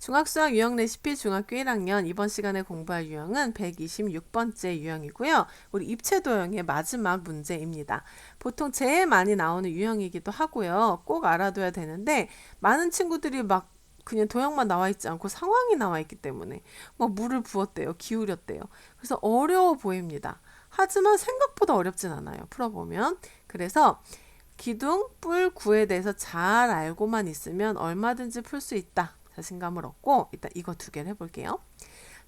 중학수학 유형 레시피 중학교 1학년 이번 시간에 공부할 유형은 126번째 유형이고요. 우리 입체 도형의 마지막 문제입니다. 보통 제일 많이 나오는 유형이기도 하고요. 꼭 알아둬야 되는데 많은 친구들이 막 그냥 도형만 나와 있지 않고 상황이 나와 있기 때문에 막 물을 부었대요. 기울였대요. 그래서 어려워 보입니다. 하지만 생각보다 어렵진 않아요. 풀어보면. 그래서 기둥, 뿔, 구에 대해서 잘 알고만 있으면 얼마든지 풀 수 있다. 자신감을 얻고 일단 이거 두 개를 해볼게요.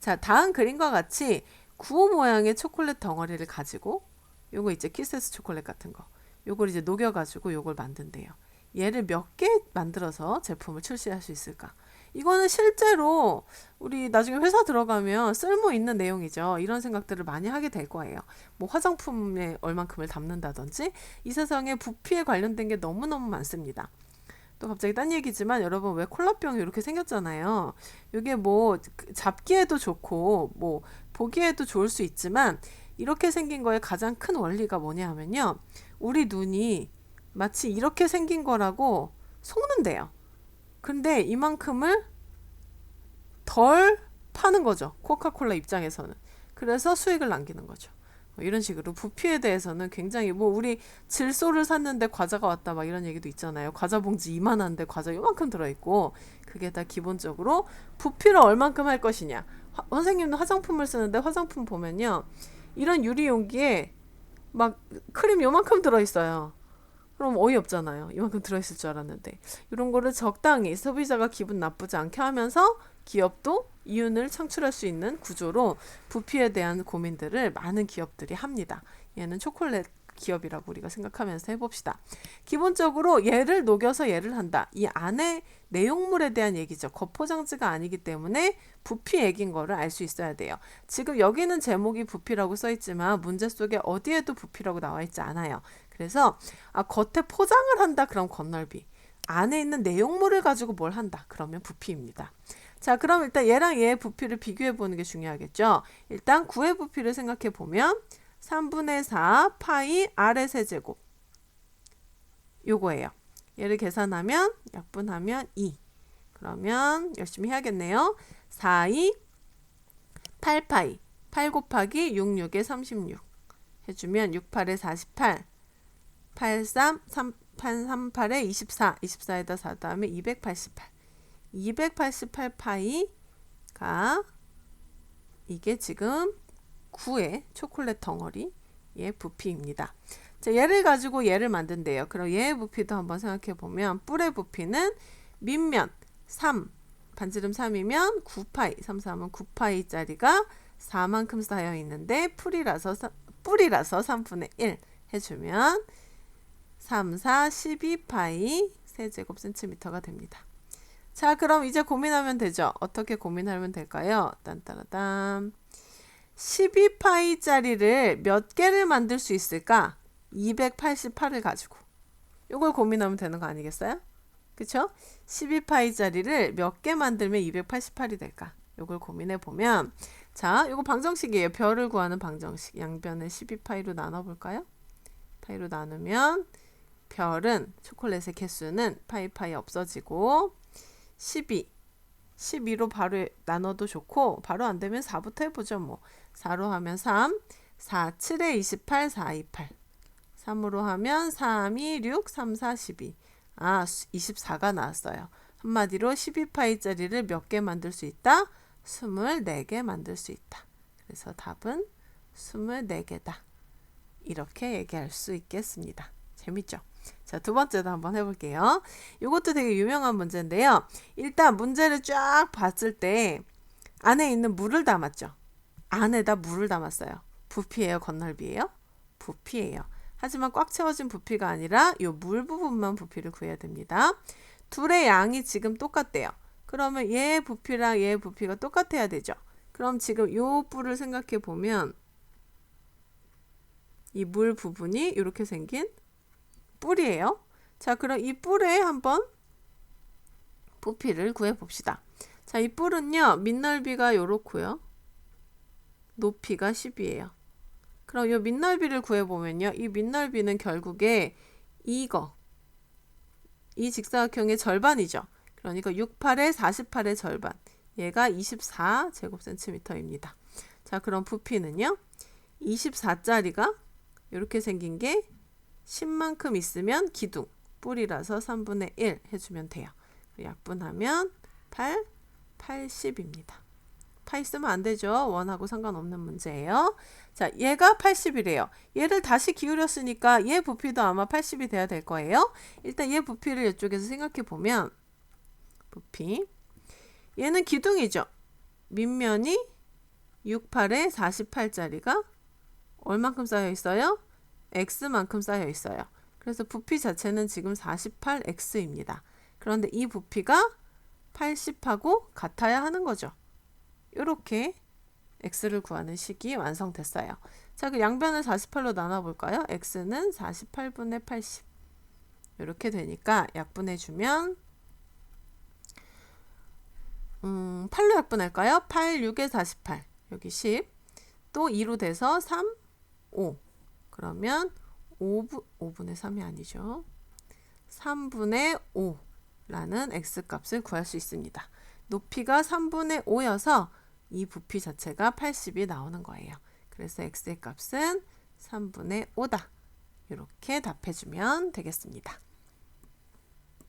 자, 다음 그림과 같이 구호 모양의 초콜릿 덩어리를 가지고 요거 이제 키세스 초콜릿 같은 거 요걸 이제 녹여가지고 요걸 만든대요. 얘를 몇 개 만들어서 제품을 출시할 수 있을까? 이거는 실제로 우리 나중에 회사 들어가면 쓸모 있는 내용이죠. 이런 생각들을 많이 하게 될 거예요. 뭐 화장품에 얼만큼을 담는다든지 이 세상에 부피에 관련된 게 너무너무 많습니다. 또 갑자기 딴 얘기지만 여러분 왜 콜라병이 이렇게 생겼잖아요. 이게 뭐 잡기에도 좋고 뭐 보기에도 좋을 수 있지만 이렇게 생긴 거의 가장 큰 원리가 뭐냐 하면요. 우리 눈이 마치 이렇게 생긴 거라고 속는데요. 근데 이만큼을 덜 파는 거죠. 코카콜라 입장에서는. 그래서 수익을 남기는 거죠. 뭐 이런 식으로 부피에 대해서는 굉장히 뭐 우리 질소를 샀는데 과자가 왔다 막 이런 얘기도 있잖아요. 과자 봉지 이만한데 과자 요만큼 들어있고 그게 다 기본적으로 부피를 얼만큼 할 것이냐. 화, 선생님도 화장품을 쓰는데 화장품 보면요. 이런 유리 용기에 막 크림 요만큼 들어있어요. 그럼 어이없잖아요. 이만큼 들어있을 줄 알았는데. 이런 거를 적당히 소비자가 기분 나쁘지 않게 하면서 기업도 이윤을 창출할 수 있는 구조로 부피에 대한 고민들을 많은 기업들이 합니다. 얘는 초콜릿 기업이라고 우리가 생각하면서 해봅시다. 기본적으로 얘를 녹여서 얘를 한다. 이 안에 내용물에 대한 얘기죠. 겉포장지가 아니기 때문에 부피 얘기인 거를 알 수 있어야 돼요. 지금 여기는 제목이 부피라고 써 있지만 문제 속에 어디에도 부피라고 나와 있지 않아요. 그래서 아 겉에 포장을 한다 그럼 겉넓이 안에 있는 내용물을 가지고 뭘 한다 그러면 부피입니다. 자, 그럼 일단 얘랑 얘의 부피를 비교해 보는 게 중요하겠죠. 일단 구의 부피를 생각해 보면 3분의 4 파이 R의 세제곱 요거예요. 얘를 계산하면 약분하면 2. 그러면 열심히 해야겠네요. 4, 2, 8 파이 8 곱하기 6, 6에 36 해주면 6, 8에 48 8, 3, 3, 8, 3, 8에 24 24에다 4 다음에 288 288 파이가 이게 지금 9의 초콜릿 덩어리의 부피입니다. 자, 얘를 가지고 얘를 만든대요. 그럼 얘의 부피도 한번 생각해 보면 뿔의 부피는 밑면 3 반지름 3이면 9파이 3, 3은 9파이짜리가 4만큼 쌓여 있는데 풀이라서 뿌리라서 3분의 1 해주면 3, 4, 12파이 세제곱 센티미터가 됩니다. 자, 그럼 이제 고민하면 되죠. 어떻게 고민하면 될까요? 딴따라단. 12파이짜리를 몇 개를 만들 수 있을까? 288을 가지고. 이걸 고민하면 되는 거 아니겠어요? 그쵸? 12파이짜리를 몇 개 만들면 288이 될까? 이걸 고민해 보면 자, 이거 방정식이에요. 별을 구하는 방정식. 양변을 12파이로 나눠 볼까요? 파이로 나누면 별은 초콜릿의 개수는 파이파이 없어지고 12. 12로 바로 나눠도 좋고 바로 안 되면 4부터 해보죠 뭐. 4로 하면 3 4 7에 28 4 28 3으로 하면 3 2 6 3 4 12 아 24가 나왔어요. 한마디로 12파이짜리를 몇 개 만들 수 있다? 24개 만들 수 있다. 그래서 답은 24개다. 이렇게 얘기할 수 있겠습니다. 재밌죠? 자, 두 번째도 한번 해볼게요. 이것도 되게 유명한 문제인데요. 일단 문제를 쫙 봤을 때 안에 있는 물을 담았죠. 안에다 물을 담았어요. 부피예요, 건널비예요? 부피예요. 하지만 꽉 채워진 부피가 아니라 이 물 부분만 부피를 구해야 됩니다. 둘의 양이 지금 똑같대요. 그러면 얘 부피랑 얘 부피가 똑같아야 되죠. 그럼 지금 요 뿔을 생각해 보면 이 물 부분이 이렇게 생긴 뿔이에요. 자, 그럼 이 뿔에 한번 부피를 구해 봅시다. 자, 이 뿔은요, 밑넓이가 요렇고요. 높이가 10이에요. 그럼 이 밑넓이를 구해 보면요. 이 밑넓이는 결국에 이거, 이 직사각형의 절반이죠. 그러니까 68의 48의 절반. 얘가 24 제곱센티미터입니다. 자, 그럼 부피는요. 24짜리가 이렇게 생긴 게 10만큼 있으면 기둥, 뿌리라서 3분의 1 해주면 돼요. 약분하면 8, 80입니다. 8 쓰면 안 되죠. 원하고 상관없는 문제예요. 자, 얘가 80이래요. 얘를 다시 기울였으니까 얘 부피도 아마 80이 돼야 될 거예요. 일단 얘 부피를 이쪽에서 생각해 보면 부피 얘는 기둥이죠. 밑면이 68에 48짜리가 얼만큼 쌓여 있어요? X만큼 쌓여 있어요. 그래서 부피 자체는 지금 48x입니다. 그런데 이 부피가 80하고 같아야 하는 거죠. 이렇게 x를 구하는 식이 완성됐어요. 자, 그 양변을 48로 나눠볼까요? x는 48분의 80. 이렇게 되니까 약분해 주면 음, 8로 약분할까요? 8, 6에 48. 여기 10. 또 2로 돼서 3, 5. 그러면 5분, 5분의 3이 아니죠. 3분의 5라는 x값을 구할 수 있습니다. 높이가 3분의 5여서 이 부피 자체가 80이 나오는 거예요. 그래서 x의 값은 3분의 5다. 이렇게 답해주면 되겠습니다.